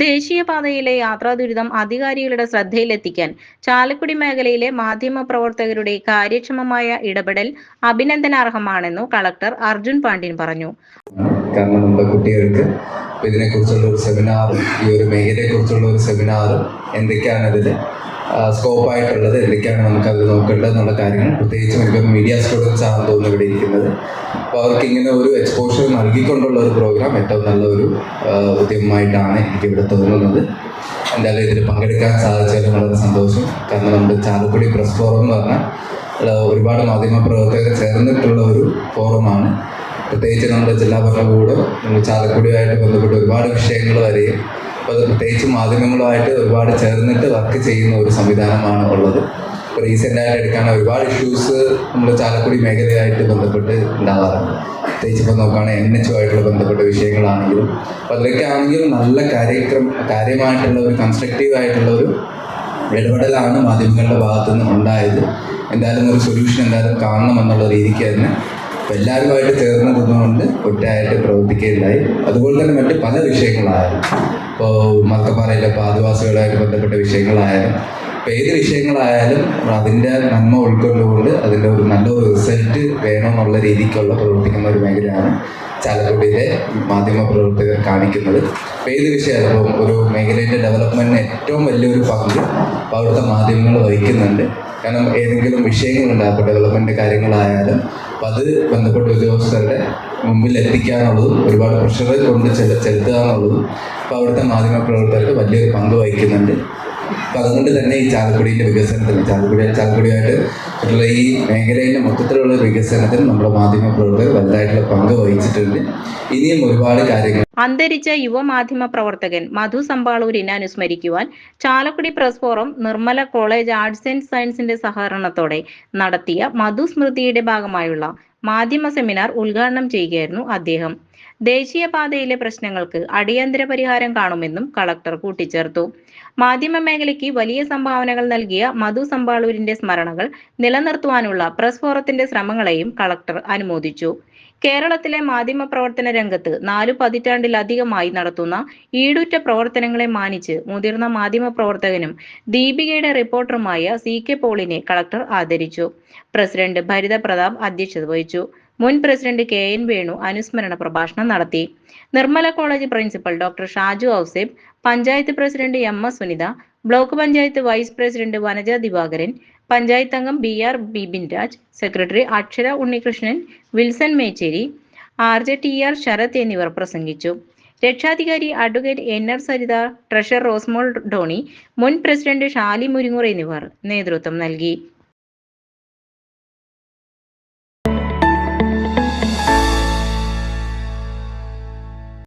ദേശീയപാതയിലെ യാത്രാ ദുരിതം അധികാരികളുടെ ശ്രദ്ധയിലെത്തിക്കാൻ ചാലക്കുടി മേഖലയിലെ മാധ്യമ പ്രവർത്തകരുടെ കാര്യക്ഷമമായ ഇടപെടൽ അഭിനന്ദനാർഹമാണെന്നു കളക്ടർ അർജുൻ പാണ്ഡ്യൻ പറഞ്ഞു. കാരണം നമ്മുടെ കുട്ടികൾക്ക് ഇപ്പൊ ഇതിനെക്കുറിച്ചുള്ള ഒരു സെമിനാറും ഈ ഒരു മേഖലയെക്കുറിച്ചുള്ള ഒരു സെമിനാറും എന്തൊക്കെയാണ് അതിൽ സ്കോപ്പായിട്ടുള്ളത് എന്തൊക്കെയാണ് നമുക്ക് അത് നോക്കേണ്ടത് എന്നുള്ള കാര്യങ്ങൾ. പ്രത്യേകിച്ച് നമുക്ക് മീഡിയ സ്റ്റുഡൻസ് ആണെന്ന് തോന്നുന്നു ഇവിടെ ഇരിക്കുന്നത്. അപ്പോൾ അവർക്ക് ഇങ്ങനെ ഒരു എക്സ്പോഷർ നൽകിക്കൊണ്ടുള്ള ഒരു പ്രോഗ്രാം ഏറ്റവും നല്ലൊരു ഉദ്യമമായിട്ടാണ് എനിക്ക് ഇവിടെ തോന്നുന്നത്. എന്തായാലും ഇതിൽ പങ്കെടുക്കാൻ സാധിച്ചാലും വളരെ സന്തോഷം. കാരണം നമ്മുടെ ചാലക്കുടി പ്രസ് ഫോറം എന്ന് പറഞ്ഞാൽ ഒരുപാട് മാധ്യമ പ്രവർത്തകർ ചേർന്നിട്ടുള്ള ഒരു ഫോറമാണ് പ്രത്യേകിച്ച് നമ്മുടെ ജില്ലാ ഭരണകൂടം നമ്മൾ ചാലക്കുടിയുമായിട്ട് ബന്ധപ്പെട്ട് ഒരുപാട് വിഷയങ്ങൾ വരെയും അപ്പോൾ അത് പ്രത്യേകിച്ച് മാധ്യമങ്ങളുമായിട്ട് ഒരുപാട് ചേർന്നിട്ട് വർക്ക് ചെയ്യുന്ന ഒരു സംവിധാനമാണ് ഉള്ളത്. ഇപ്പോൾ റീസെന്റായിട്ട് എടുക്കാൻ ഒരുപാട് ഇഷ്യൂസ് നമ്മൾ ചാലക്കുടി മേഖലയായിട്ട് ബന്ധപ്പെട്ട് ഉണ്ടാകാറുണ്ട് പ്രത്യേകിച്ച് ഇപ്പോൾ നോക്കുകയാണെങ്കിൽ എൻ എച്ച് ആയിട്ടുള്ള ബന്ധപ്പെട്ട വിഷയങ്ങളാണെങ്കിലും അപ്പോൾ അതിലൊക്കെ ആണെങ്കിലും നല്ല കാര്യക്രം കാര്യമായിട്ടുള്ള ഒരു കൺസ്ട്രക്റ്റീവ് ആയിട്ടുള്ള ഒരു ഇടപെടലാണ് മാധ്യമങ്ങളുടെ ഭാഗത്തു നിന്ന് ഉണ്ടായത്. എന്തായാലും ഒരു സൊല്യൂഷൻ എന്തായാലും കാണണം എന്നുള്ള രീതിക്ക് തന്നെ അപ്പോൾ എല്ലാവരുമായിട്ട് ചേർന്ന് നിന്നുകൊണ്ട് ഒറ്റയായിട്ട് പ്രവർത്തിക്കുകയുണ്ടായി. അതുപോലെ തന്നെ മറ്റ് പല വിഷയങ്ങളായാലും ഇപ്പോൾ മക്കപ്പാറയിലെ ആദിവാസികളുമായിട്ട് ബന്ധപ്പെട്ട വിഷയങ്ങളായാലും ഇപ്പോൾ ഏത് വിഷയങ്ങളായാലും അതിന്റെ നന്മ ഉൾക്കൊണ്ടുകൊണ്ട് അതിന്റെ ഒരു നല്ലൊരു റിസൾട്ട് വേണമെന്നുള്ള രീതിക്കുള്ള പ്രവർത്തിക്കുന്ന ഒരു മേഖലയാണ് ചാലക്കുടിയിലെ മാധ്യമ പ്രവർത്തകർ കാണിക്കുന്നത്. ഇപ്പം ഏത് വിഷയമായാലും ഒരു മേഖലയിന്റെ ഡെവലപ്മെന്റിന് ഏറ്റവും വലിയൊരു പങ്ക് അവിടുത്തെ മാധ്യമങ്ങൾ വഹിക്കുന്നുണ്ട്. കാരണം ഏതെങ്കിലും വിഷയങ്ങളുണ്ട് അപ്പോൾ ഡെവലപ്മെന്റ് കാര്യങ്ങളായാലും അപ്പം അത് ബന്ധപ്പെട്ട ഉദ്യോഗസ്ഥരുടെ മുമ്പിൽ എത്തിക്കാനുള്ളതും ഒരുപാട് പ്രഷർ കൊണ്ട് ചെല ചെലുത്തുക എന്നുള്ളതും അപ്പോൾ അവിടുത്തെ മാധ്യമ പ്രവർത്തകർക്ക് വലിയൊരു പങ്ക് വഹിക്കുന്നുണ്ട്. അപ്പം അതുകൊണ്ട് തന്നെ ഈ ചാലക്കുടിയുടെ വികസനത്തിന് ചാലക്കുടി ചാലക്കുടിയായിട്ട് ഉള്ള ഈ മേഖലയിലെ മൊത്തത്തിലുള്ള വികസനത്തിന് നമ്മുടെ മാധ്യമ പ്രവർത്തകർ വലുതായിട്ടുള്ള പങ്ക് വഹിച്ചിട്ടുണ്ട്. ഇനിയും ഒരുപാട് കാര്യങ്ങൾ അന്തരിച്ച യുവമാധ്യമ പ്രവർത്തകൻ മധു സമ്പാളൂരിനെ അനുസ്മരിക്കുവാൻ Chalakudy press forum Nirmala college arts and സയൻസിന്റെ സഹകരണത്തോടെ നടത്തിയ മധു സ്മൃതിയുടെ ഭാഗമായുള്ള മാധ്യമ സെമിനാർ ഉദ്ഘാടനം ചെയ്യുകയായിരുന്നു അദ്ദേഹം. ദേശീയപാതയിലെ പ്രശ്നങ്ങൾക്ക് അടിയന്തര പരിഹാരം കാണുമെന്നും കളക്ടർ കൂട്ടിച്ചേർത്തു. മാധ്യമ മേഖലയ്ക്ക് വലിയ സംഭാവനകൾ നൽകിയ മധു സമ്പാളൂരിന്റെ സ്മരണകൾ നിലനിർത്തുവാനുള്ള പ്രസ് ഫോറത്തിന്റെ ശ്രമങ്ങളെയും കളക്ടർ അനുമോദിച്ചു. കേരളത്തിലെ മാധ്യമ പ്രവർത്തന രംഗത്ത് നാലു പതിറ്റാണ്ടിലധികമായി നടത്തുന്ന ഈടുറ്റ പ്രവർത്തനങ്ങളെ മാനിച്ച് മുതിർന്ന മാധ്യമ പ്രവർത്തകനും ദീപികയുടെ റിപ്പോർട്ടറുമായ സി കെ പോളിനെ കളക്ടർ ആദരിച്ചു. പ്രസിഡന്റ് ഭരിത പ്രതാപ് അധ്യക്ഷത വഹിച്ചു. മുൻ പ്രസിഡന്റ് കെ എൻ വേണു അനുസ്മരണ പ്രഭാഷണം നടത്തി. Nirmala college principal doctor Shaju Ouseph panchayat president M S Sunitha block panchayat vice president Vanaja Divakaran panchayat അംഗം B R Bibin Raj secretary Akshara Unnikrishnan Wilson Mecheri R J T R Sharath എന്നിവർ പ്രസംഗിച്ചു. രക്ഷാധികാരി advocate N R Saritha treasurer Rosemol Doni മുൻ president Shali Muringoor എന്നിവർ നേതൃത്വം നൽകി.